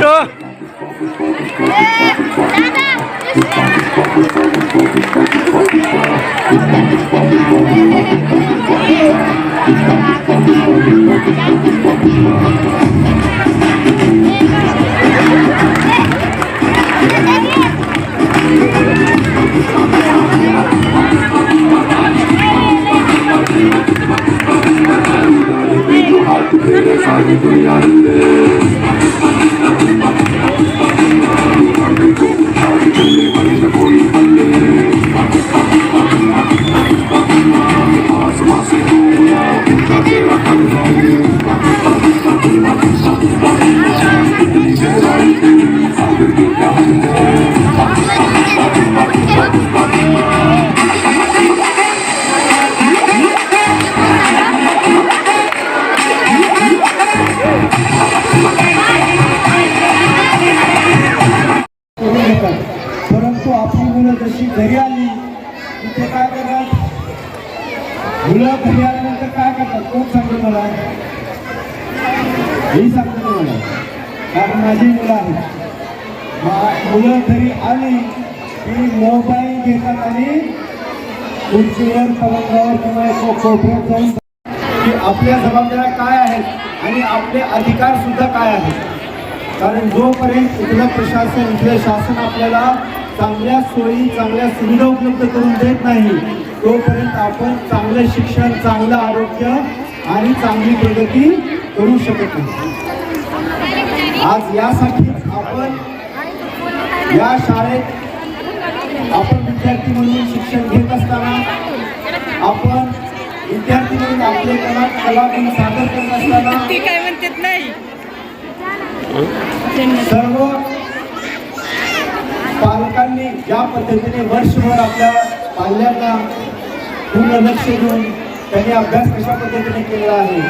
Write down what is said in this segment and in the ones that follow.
ছোট্ট Thank. मुलं घरी आल्यानंतर काय करतात? कोण सांगतो मला? मी सांगतो तुम्हाला. कारण माझी मुलं आहेत. मुलं घरी आली की मोबाईल घेतात आणि खुर्चीवर पलंगावर किंवा कोपऱ्यात जाऊन की आपल्या जबाबदाऱ्या काय आहेत आणि आपले अधिकार सुद्धा काय आहेत. कारण जोपर्यंत इथलं प्रशासन इथलं शासन आपल्याला चांगल्या सोयी चांगल्या सुविधा उपलब्ध करून देत नाही तोपर्यंत आपण चांगलं शिक्षण चांगलं आरोग्य आणि चांगली प्रगती करू शकत नाही. आज यासाठी आपण या शाळेत आपण विद्यार्थी म्हणून शिक्षण घेत असताना आपण विद्यार्थी म्हणून आपले कला कलागुण सादर करत असताना ती काय म्हणतात नाही. सर्व पालकांनी ज्या पद्धतीने वर्षभर आपल्या पाल्यांना पूर्ण लक्ष देऊन त्यांनी अभ्यास कशा पद्धतीने केलेला आहे?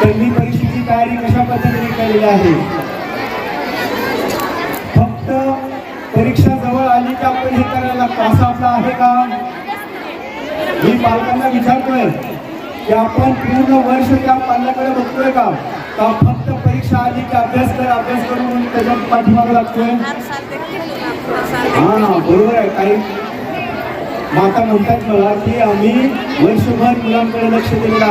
त्यांनी परीक्षेची तयारी कशा पद्धतीने केलेली आहे? फक्त परीक्षा जवळ आली की आपण हे करायला पास आपला आहे का? मी पालकांना विचारतोय की आपण पूर्ण वर्ष त्या पाल्याकडे बघतोय का? का फक्त परीक्षा आली की अभ्यास कर अभ्यास करून म्हणून त्याच्या पाठीमागे लागतोय? हा, बरोबर आहे. काही माता म्हणतात मला की वर्षभर मुलांकडे लक्ष दिलेलं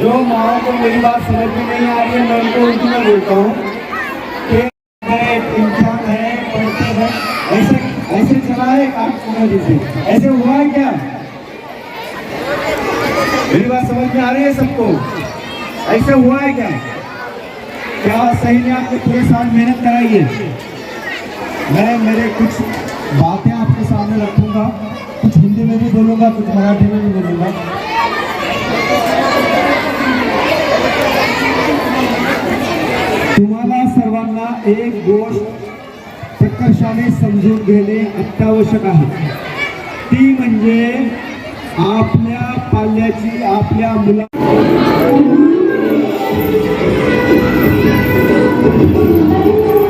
जो माओ को मेरी बात समझ में नहीं आ रही है मैं उनको उर्दू बोलता हूँ इम्तिहान है पढ़ते हैं ऐसे ऐसे चला है काम सुना से ऐसे हुआ है क्या? मेरी बात समझ में आ रही है सबको. ऐसे हुआ है क्या? क्या सही ने आपने पूरे साल मेहनत कराई है मैं, मेरे कुछ बातें आपके सामने रखूँगा। कुछ हिंदी में भी बोलूँगा, कुछ मराठी में भी बोलूँगा। तुम्हाला सर्वांना एक गोष्ट प्रकर्षाने समजून घेणे अत्यावश्यक आहे. ती पाल्याची, आपल्या मुला よかった。